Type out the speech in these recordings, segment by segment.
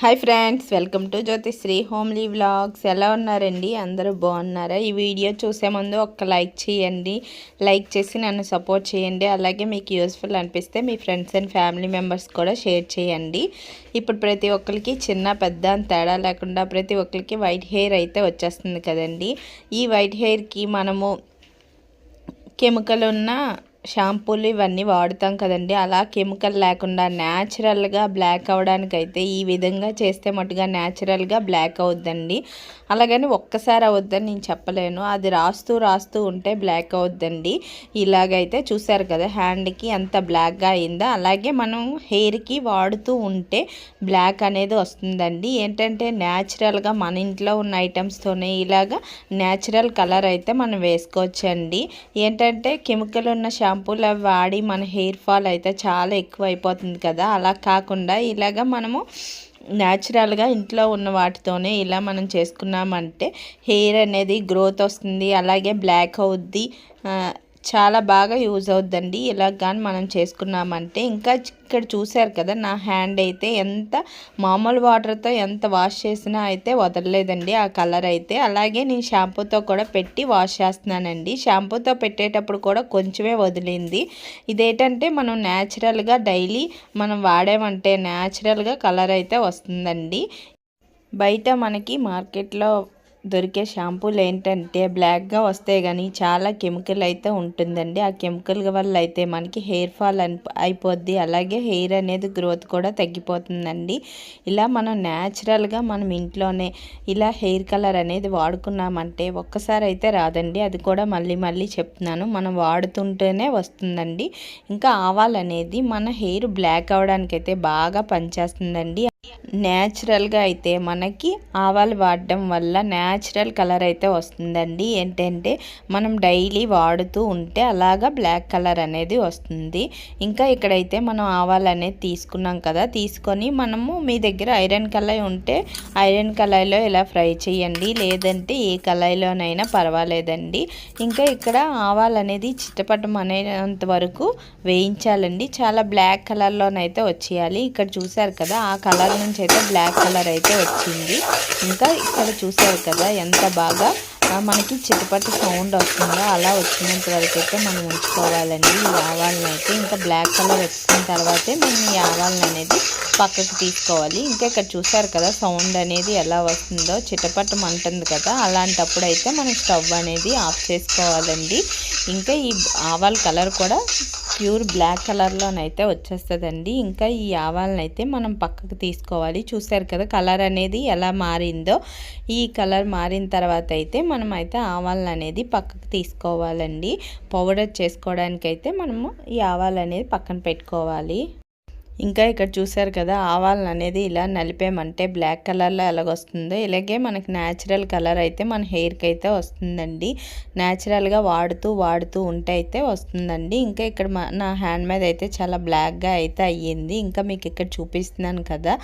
Hi friends welcome to Jyothisri homely vlogs ఎలా ఉన్నారండి? అందరూ బాగున్నారా? ఈ వీడియో చూసే ముందు ఒక లైక్ చేయండి. లైక్ చేసి నన్ను సపోర్ట్ చేయండి. అలాగే మీకు యూస్ఫుల్ అనిపిస్తే మీ ఫ్రెండ్స్ అండ్ ఫ్యామిలీ మెంబర్స్ కూడా షేర్ చేయండి. ఇప్పుడు ప్రతి ఒక్కరికి చిన్న పెద్ద తేడా లేకుండా ప్రతి ఒక్కరికి వైట్ హెయిర్ అయితే వచ్చేస్తుంది కదండి. ఈ వైట్ హెయిర్కి మనము కెమికల్ ఉన్న షాంపూలు ఇవన్నీ వాడుతాం కదండి. అలా కెమికల్ లేకుండా న్యాచురల్గా బ్లాక్ అవ్వడానికైతే ఈ విధంగా చేస్తే మటుగా న్యాచురల్గా బ్లాక్ అవుద్దండి. అలాగని ఒక్కసారి అవుద్దని నేను చెప్పలేను. అది రాస్తూ రాస్తూ ఉంటే బ్లాక్ అవుద్దండి. ఇలాగైతే చూసారు కదా హ్యాండ్కి ఎంత బ్లాక్గా అయిందో? అలాగే మనం హెయిర్కి వాడుతూ ఉంటే బ్లాక్ అనేది వస్తుందండి. ఏంటంటే న్యాచురల్గా మన ఇంట్లో ఉన్న ఐటమ్స్తోనే ఇలాగా న్యాచురల్ కలర్ అయితే మనం వేసుకోవచ్చండి. ఏంటంటే కెమికల్ ఉన్న షాంపూలు అవి వాడి మన హెయిర్ ఫాల్ అయితే చాలా ఎక్కువ అయిపోతుంది కదా. అలా కాకుండా ఇలాగ మనము న్యాచురల్గా ఇంట్లో ఉన్న వాటితోనే ఇలా మనం చేసుకున్నామంటే హెయిర్ అనేది గ్రోత్ వస్తుంది. అలాగే బ్లాక్ అవుద్ది. చాలా బాగా యూజ్ అవుద్దండి. ఇలా కానీ మనం చేసుకున్నామంటే ఇంకా ఇక్కడ చూశారు కదా నా హ్యాండ్ అయితే ఎంత మామూలు వాటర్తో ఎంత వాష్ చేసినా అయితే వదలలేదండి ఆ కలర్ అయితే. అలాగే నేను షాంపూతో కూడా పెట్టి వాష్ చేస్తున్నానండి. షాంపూతో పెట్టేటప్పుడు కూడా కొంచెమే వదిలింది. ఇదేంటంటే మనం న్యాచురల్గా డైలీ మనం వాడామంటే న్యాచురల్గా కలర్ అయితే వస్తుందండి. బయట మనకి మార్కెట్లో దొరికే షాంపూలు ఏంటంటే బ్లాక్గా వస్తాయి కానీ చాలా కెమికల్ అయితే ఉంటుందండి. ఆ కెమికల్ వల్ల అయితే మనకి హెయిర్ ఫాల్ అయిపోద్ది. అలాగే హెయిర్ అనేది గ్రోత్ కూడా తగ్గిపోతుందండి. ఇలా మనం న్యాచురల్గా మనం ఇంట్లోనే ఇలా హెయిర్ కలర్ అనేది వాడుకున్నామంటే ఒక్కసారి అయితే రాదండి. అది కూడా మళ్ళీ మళ్ళీ చెప్తున్నాను. మనం వాడుతుంటేనే వస్తుందండి. ఇంకా ఆవాలనేది మన హెయిర్ బ్లాక్ అవడానికైతే బాగా పనిచేస్తుందండి. న్యాచురల్గా అయితే మనకి ఆవాలు వాడడం వల్ల న్యాచురల్ కలర్ అయితే వస్తుందండి. ఏంటంటే మనం డైలీ వాడుతూ ఉంటే అలాగా బ్లాక్ కలర్ అనేది వస్తుంది. ఇంకా ఇక్కడైతే మనం ఆవాలు అనేది తీసుకున్నాం కదా తీసుకొని మనము మీ దగ్గర ఐరన్ కళాయి ఉంటే ఐరన్ కళాయిలో ఇలా ఫ్రై చేయండి. లేదంటే ఏ కళాయిలోనైనా పర్వాలేదండి. ఇంకా ఇక్కడ ఆవాలు అనేది చిట్టపటం అనేంత వరకు వేయించాలండి. చాలా బ్లాక్ కలర్లోనైతే వచ్చేయాలి. ఇక్కడ చూసారు కదా ఆ కలర్ నుంచి అయితే బ్లాక్ కలర్ అయితే వచ్చింది. ఇంకా ఇక్కడ చూసారు కదా ఎంత బాగా మనకి చిటపటి సౌండ్ వస్తుందో అలా వచ్చినంత వరకు అయితే మనం ఉంచుకోవాలండి ఈ ఆవాలను అయితే ఇంకా బ్లాక్ కలర్ వచ్చిన తర్వాతే మనం ఈ ఆవాలను అనేది పక్కకు తీసుకోవాలి. ఇంకా ఇక్కడ చూసారు కదా సౌండ్ అనేది ఎలా వస్తుందో చిటపటం అంటుంది కదా అలాంటప్పుడు అయితే మనం స్టవ్ అనేది ఆఫ్ చేసుకోవాలండి. ఇంకా ఈ ఆవాల కలర్ కూడా ప్యూర్ బ్లాక్ కలర్లోనైతే వచ్చేస్తుందండి. ఇంకా ఈ ఆవాలనైతే మనం పక్కకు తీసుకోవాలి. చూసారు కదా కలర్ అనేది ఎలా మారిందో. ఈ కలర్ మారిన తర్వాత అయితే మనం అయితే ఆవాలను అనేది పక్కకు తీసుకోవాలండి. పౌడర్ చేసుకోవడానికైతే మనము ఈ ఆవాలు అనేది పక్కన పెట్టుకోవాలి. ఇంకా ఇక్కడ చూసారు కదా ఆవాలను అనేది ఇలా నలిపేమంటే బ్లాక్ కలర్లో ఎలాగొస్తుందో. ఇలాగే మనకి న్యాచురల్ కలర్ అయితే మన హెయిర్కి అయితే వస్తుందండి. న్యాచురల్గా వాడుతూ వాడుతూ ఉంటే అయితే వస్తుందండి. ఇంకా ఇక్కడ నా హ్యాండ్ మీద అయితే చాలా బ్లాక్గా అయితే అయ్యింది. ఇంకా మీకు ఇక్కడ చూపిస్తున్నాను కదా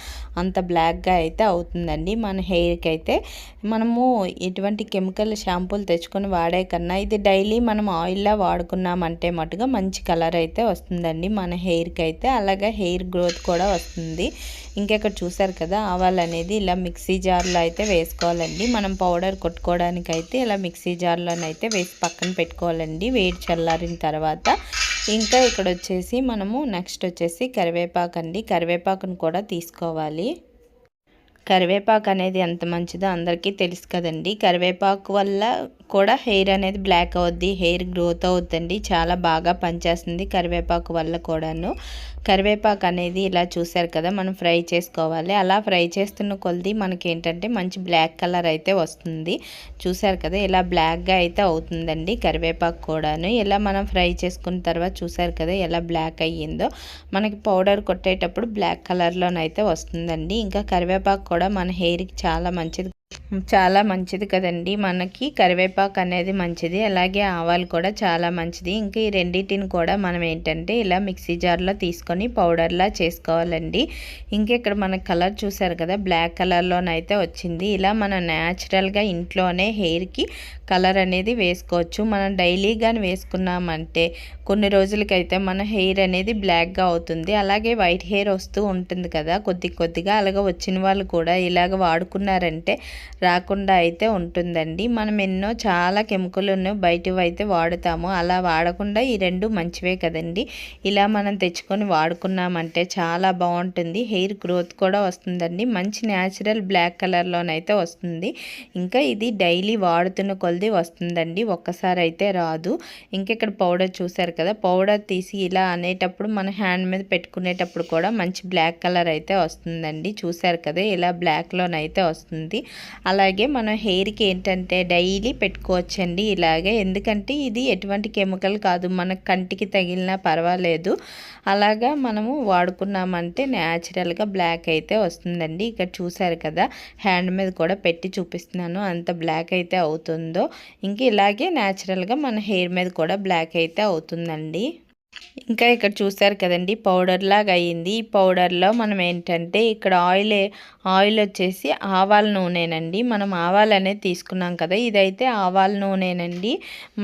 అంత బ్లాక్గా అయితే అవుతుందండి. మన హెయిర్కి అయితే మనము ఎటువంటి కెమికల్ షాంపూలు తెచ్చుకొని వాడే కన్నా ఇది డైలీ మనం ఆయిల్లో వాడుకున్నామంటే మటుగా మంచి కలర్ అయితే వస్తుందండి మన హెయిర్కి అయితే అలాగే హెయిర్ హెయిర్ గ్రోత్ కూడా వస్తుంది. ఇంకా ఇక్కడ చూసారు కదా ఆవాలు అనేది ఇలా మిక్సీ జార్లో అయితే వేసుకోవాలండి. మనం పౌడర్ కొట్టుకోవడానికి అయితే ఇలా మిక్సీ జార్లోనైతే వేసి పక్కన పెట్టుకోవాలండి వేడి చల్లారిన తర్వాత. ఇంకా ఇక్కడ వచ్చేసి మనము నెక్స్ట్ వచ్చేసి కరివేపాకు అండి. కరివేపాకును కూడా తీసుకోవాలి. కరివేపాకు అనేది ఎంత మంచిదో అందరికీ తెలుసు కదండి. కరివేపాకు వల్ల కూడా హెయిర్ అనేది బ్లాక్ అవుద్ది హెయిర్ గ్రోత్ అవుతుంది చాలా బాగా పనిచేస్తుంది కరివేపాకు వల్ల కూడాను. కరివేపాకు అనేది ఇలా చూసారు కదా మనం ఫ్రై చేసుకోవాలి. అలా ఫ్రై చేస్తున్న కొలది మనకి ఏంటంటే మంచి బ్లాక్ కలర్ అయితే వస్తుంది. చూసారు కదా ఇలా బ్లాక్గా అయితే అవుతుందండి కరివేపాకు కూడాను. ఇలా మనం ఫ్రై చేసుకున్న తర్వాత చూసారు కదా ఎలా బ్లాక్ అయ్యిందో. మనకి పౌడర్ కొట్టేటప్పుడు బ్లాక్ కలర్లోనైతే వస్తుందండి. ఇంకా కరివేపాకు కూడా మన హెయిర్కి చాలా మంచిది చాలా మంచిది కదండి. మనకి కరివేపాకు అనేది మంచిది. అలాగే ఆవాలు కూడా చాలా మంచిది. ఇంకా ఈ రెండింటిని కూడా మనం ఏంటంటే ఇలా మిక్సీ జార్లో తీసుకొని పౌడర్లా చేసుకోవాలండి. ఇంకా ఇక్కడ మన కలర్ చూసారు కదా బ్లాక్ కలర్లోనైతే వచ్చింది. ఇలా మనం న్యాచురల్గా ఇంట్లోనే హెయిర్కి కలర్ అనేది వేసుకోవచ్చు. మనం డైలీ కానీ వేసుకున్నామంటే కొన్ని రోజులకైతే మన హెయిర్ అనేది బ్లాక్గా అవుతుంది. అలాగే వైట్ హెయిర్ వస్తూ ఉంటుంది కదా కొద్ది కొద్దిగా. అలాగే వచ్చిన వాళ్ళు కూడా ఇలాగ వాడుకున్నారంటే రాకుండా అయితే ఉంటుందండి. మనం ఎన్నో చాలా కెమికల్ను బయటవి అయితే వాడుతాము. అలా వాడకుండా ఈ రెండు మంచివే కదండి. ఇలా మనం తెచ్చుకొని వాడుకున్నామంటే చాలా బాగుంటుంది. హెయిర్ గ్రోత్ కూడా వస్తుందండి. మంచి న్యాచురల్ బ్లాక్ కలర్లోనైతే వస్తుంది. ఇంకా ఇది డైలీ వాడుతున్న కొలది వస్తుందండి. ఒక్కసారి అయితే రాదు. ఇంకా ఇక్కడ పౌడర్ చూసారు కదా? పౌడర్ తీసి ఇలా అనేటప్పుడు మన హ్యాండ్ మీద పెట్టుకునేటప్పుడు కూడా మంచి బ్లాక్ కలర్ అయితే వస్తుందండి. చూసారు కదా? ఇలా బ్లాక్లోనైతే వస్తుంది. అలాగే మనం హెయిర్కి ఏంటంటే డైలీ పెట్టుకోవచ్చండి ఇలాగే. ఎందుకంటే ఇది ఎటువంటి కెమికల్ కాదు. మన కంటికి తగిలినా పర్వాలేదు. అలాగా మనము వాడుకున్నామంటే న్యాచురల్గా బ్లాక్ అయితే వస్తుందండి. ఇక్కడ చూసారు కదా హ్యాండ్ మీద కూడా పెట్టి చూపిస్తున్నాను. అంత బ్లాక్ అయితే అవుతుందో. ఇంక ఇలాగే న్యాచురల్గా మన హెయిర్ మీద కూడా బ్లాక్ అయితే అవుతుందండి. ఇంకా ఇక్కడ చూసారు కదండి పౌడర్ లాగా అయ్యింది ఈ పౌడర్లో మనం ఏంటంటే ఇక్కడ ఆయిల్ ఆయిల్ వచ్చేసి ఆవాల నూనెనండి. మనం ఆవాలు అనేది తీసుకున్నాం కదా ఇదైతే ఆవాల నూనెనండి.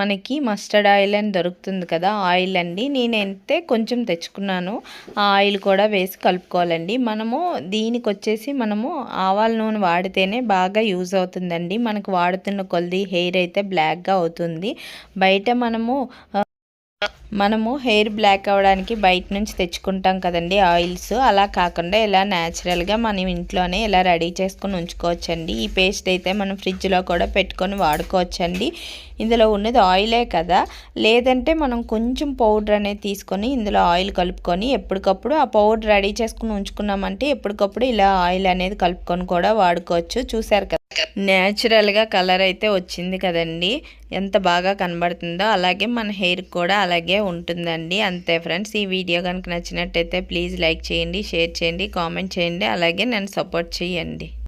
మనకి మస్టర్డ్ ఆయిల్ అని దొరుకుతుంది కదా ఆయిల్ అండి. నేనైతే కొంచెం తెచ్చుకున్నాను. ఆ ఆయిల్ కూడా వేసి కలుపుకోవాలండి. మనము దీనికి వచ్చేసి మనము ఆవాల నూనె వాడితేనే బాగా యూజ్ అవుతుందండి. మనకు వాడుతున్న కొద్ది హెయిర్ అయితే బ్లాక్గా అవుతుంది. బయట మనము మనము హెయిర్ బ్లాక్ అవ్వడానికి బయట నుంచి తెచ్చుకుంటాం కదండి ఆయిల్స్. అలా కాకుండా ఇలా న్యాచురల్గా మనం ఇంట్లోనే ఇలా రెడీ చేసుకొని ఉంచుకోవచ్చండి. ఈ పేస్ట్ అయితే మనం ఫ్రిడ్జ్లో కూడా పెట్టుకొని వాడుకోవచ్చండి. ఇందులో ఉన్నది ఆయిలే కదా. లేదంటే మనం కొంచెం పౌడర్ అనేది తీసుకొని ఇందులో ఆయిల్ కలుపుకొని ఎప్పటికప్పుడు ఆ పౌడర్ రెడీ చేసుకుని ఉంచుకున్నామంటే ఎప్పటికప్పుడు ఇలా ఆయిల్ అనేది కలుపుకొని కూడా వాడుకోవచ్చు. చూసారు కదా. న్యాచురల్గా కలర్ అయితే వచ్చింది కదండి. ఎంత బాగా కనబడుతుందో అలాగే మన హెయిర్ కూడా అలాగే ఉంటుందండి. అంతే ఫ్రెండ్స్ ఈ వీడియో కనుక నచ్చినట్టయితే ప్లీజ్ లైక్ చేయండి షేర్ చేయండి కామెంట్ చేయండి అలాగే నన్ను సపోర్ట్ చేయండి.